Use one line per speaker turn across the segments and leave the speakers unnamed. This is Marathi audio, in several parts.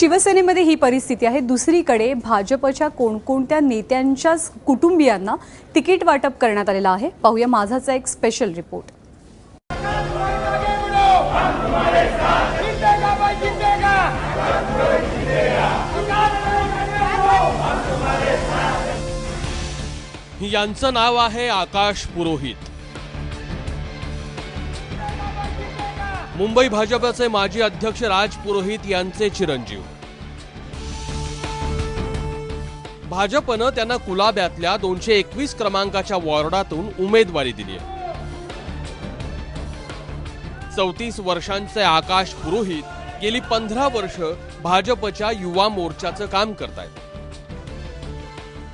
शिवसेनेमध्ये ही परिस्थिती आहे. दुसरीकडे भाजपच्या कोणकोणत्या नेत्यांच्याच कुटुंबियांना तिकीट वाटप करण्यात आलेलं आहे. पाहूया माझाचा एक स्पेशल रिपोर्ट
यांचं नाव आहे आकाश पुरोहित. मुंबई भाजपचे माजी अध्यक्ष राज पुरोहित यांचे चिरंजीव. भाजपनं त्यांना कुलाब्यातल्या दोनशे एकवीस क्रमांकाच्या वॉर्डातून उमेदवारी दिली आहे. चौतीस वर्षांचे आकाश पुरोहित गेली पंधरा वर्ष भाजपच्या युवा मोर्चाचं काम करतायत.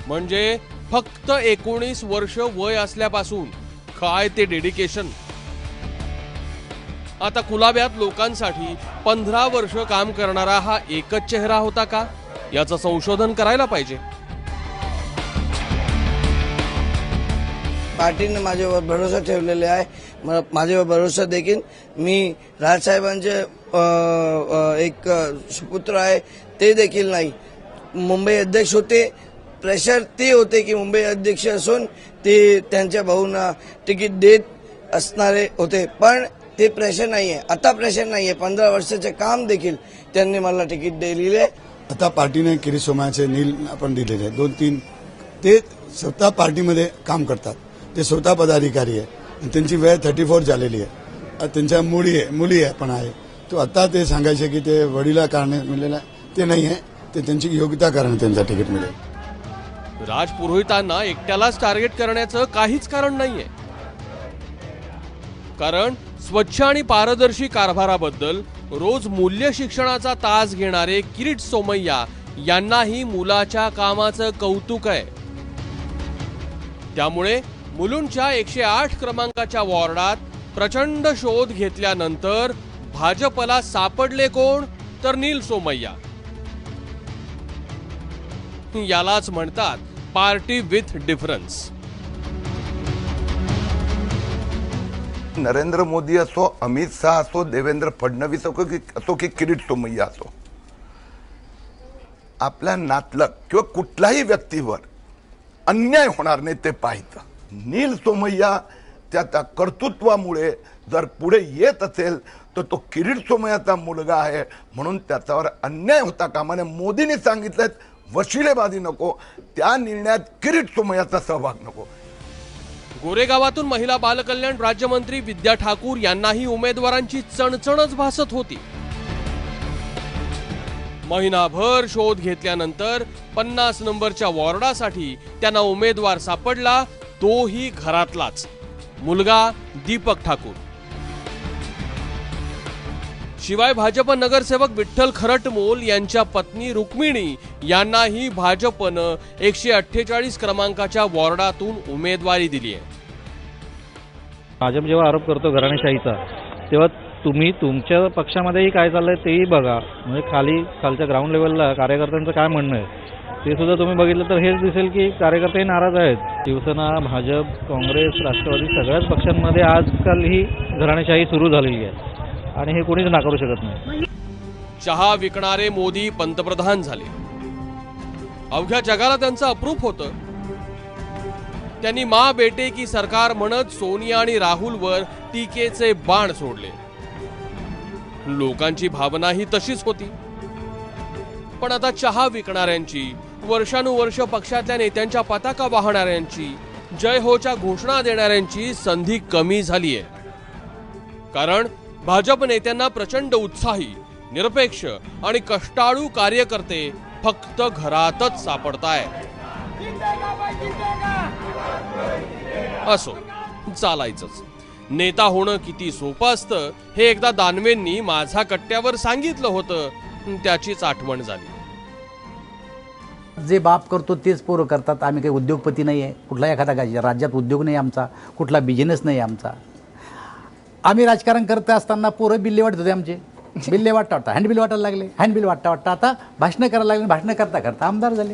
म्हणजे फक्त एकोणीस वर्ष वय असल्यापासून काय ते डेडिकेशन आता कुलाब्यात लोकांसाठी पंधरा वर्ष काम करणारा हा एकच चेहरा होता का? याचं संशोधन करायला पाहिजे.
पार्टीने माझ्यावर भरोसा ठेवलेले आहे. म- माझ्यावर भरोसा देखील. मी राजसाहेबांचे एक सुपुत्र आहे ते देखील नाही. मुंबई अध्यक्ष होते. प्रेशर ते होते की मुंबई अध्यक्ष असून ते त्यांच्या भाऊंना तिकीट देत असणारे होते. पण ते प्रेशर नाही आहे आता प्रेशर नाही आहे पंधरा वर्षाचे काम देखील त्यांनी मला तिकीट दिलेले आहे
आता पार्टीने किरीट सोमयाचे नील आपण दिलेले आहेत. दोन तीन. ते स्वतः पार्टीमध्ये काम करतात. ते स्वतः पदाधिकारी आहे आणि त्यांची वेळ थर्टी फोर झालेली आहे. त्यांच्या मुली आहे. मुली आहे पण आहे. तो आता ते सांगायचे की ते वडिला कारण मिळलेलं आहे ते नाही आहे ते त्यांची योग्यता कारण त्यांचं तिकीट मिळेल
राज पुरोहितांना एकट्यालाच टार्गेट करण्याचं काहीच कारण नाहीये. कारण स्वच्छ आणि पारदर्शी कारभाराबद्दल रोज मूल्य शिक्षणाचा तास घेणारे किरीट सोमय्या यांनाही मुलाच्या कामाचं कौतुक आहे. त्यामुळे मुलुंडच्या एकशे आठ क्रमांकाच्या वॉर्डात प्रचंड शोध घेतल्यानंतर भाजपला सापडले कोण? तर नील सोमय्या. यालाच म्हणतात party with difference.
Narendra Modi असो अमित शहा असो देवेंद्र फडणवीस असो की असो की किरीट सोमय्या असो. आपल्या नातलग किंवा कुठल्याही व्यक्तीवर अन्याय होणार नाही ते पाहायचं. नील सोमय्या त्या त्या कर्तृत्वामुळे जर पुढे येत असेल तर तो किरीट सोमय्याचा मुलगा आहे म्हणून त्याच्यावर अन्याय होता कामाने मोदींनी सांगितलं वशिलेबाजी नको त्या निर्णयात किरीट सोमय्याचा सहभाग नको.
गोरेगावातून महिला बालकल्याण राज्यमंत्री विद्या ठाकूर यांनाही उमेदवारांची चणचणच भासत होती. महिनाभर शोध घेतल्यानंतर पन्नास नंबरच्या वॉर्डासाठी त्यांना उमेदवार सापडला तोही घरातलाच. मुलगा दीपक ठाकूर. शिवाय भाजप नगरसेवक विठ्ठल खरटमोल यांच्या पत्नी रुक्मिणी यांनाही भाजपनं एकशे अठ्ठेचाळीस क्रमांकाच्या वॉर्डातून उमेदवारी दिली आहे.
भाजप जेव्हा आरोप करतो घराणेशाहीचा तेव्हा तुम्ही तुमच्या पक्षामध्येही काय चाललंय तेही बघा. म्हणजे खाली खालच्या ग्राउंड लेवलला कार्यकर्त्यांचं काय म्हणणं आहे? ते सुद्धा तुम्ही बघितलं तर हेच दिसेल की कार्यकर्तेही नाराज आहेत. शिवसेना भाजप काँग्रेस राष्ट्रवादी सगळ्याच पक्षांमध्ये आजकाल ही घराणेशाही सुरू झालेली आहे. आणि हे कोणीच नाकारू शकत नाही.
चहा विकणारे मोदी पंतप्रधान झाले. अवघ्या जगाला त्यांचं अप्रूप होतं. त्यांनी मा बेटे की सरकार म्हणत सोनिया आणि राहुलवर टीकेचे बाण सोडले. लोकांची भावना ही तशीच होती. पण आता चहा विकणाऱ्यांची वर्षानुवर्ष पक्षातल्या नेत्यांच्या पताका वाहणाऱ्यांची जय होच्या घोषणा देणाऱ्यांची संधी कमी झाली आहे कारण भाजप नेत्यांना प्रचंड उत्साही निरपेक्ष आणि कष्टाळू कार्यकर्ते फक्त घरातच सापडतायत असो चालायचंच. नेता होणं किती सोपं असतं हे एकदा दानवेंनी माझा कट्ट्यावर सांगितलं होतं त्याचीच आठवण झाली.
जे बाप करतो तेच पोरं करतात आम्ही काही उद्योगपती नाही आहे कुठला एखादा राज्यात उद्योग नाही आमचा कुठला बिझनेस नाही आमचा. आम्ही राजकारण करत असताना पोरं बिल्ले वाटत होते आमचे. बिल्ले वाटता वाटता. हँडबिल वाटायला लागले. हँडबिल वाटता वाटता आता भाषणं करायला लागले. भाषणं करता करता आमदार झाले.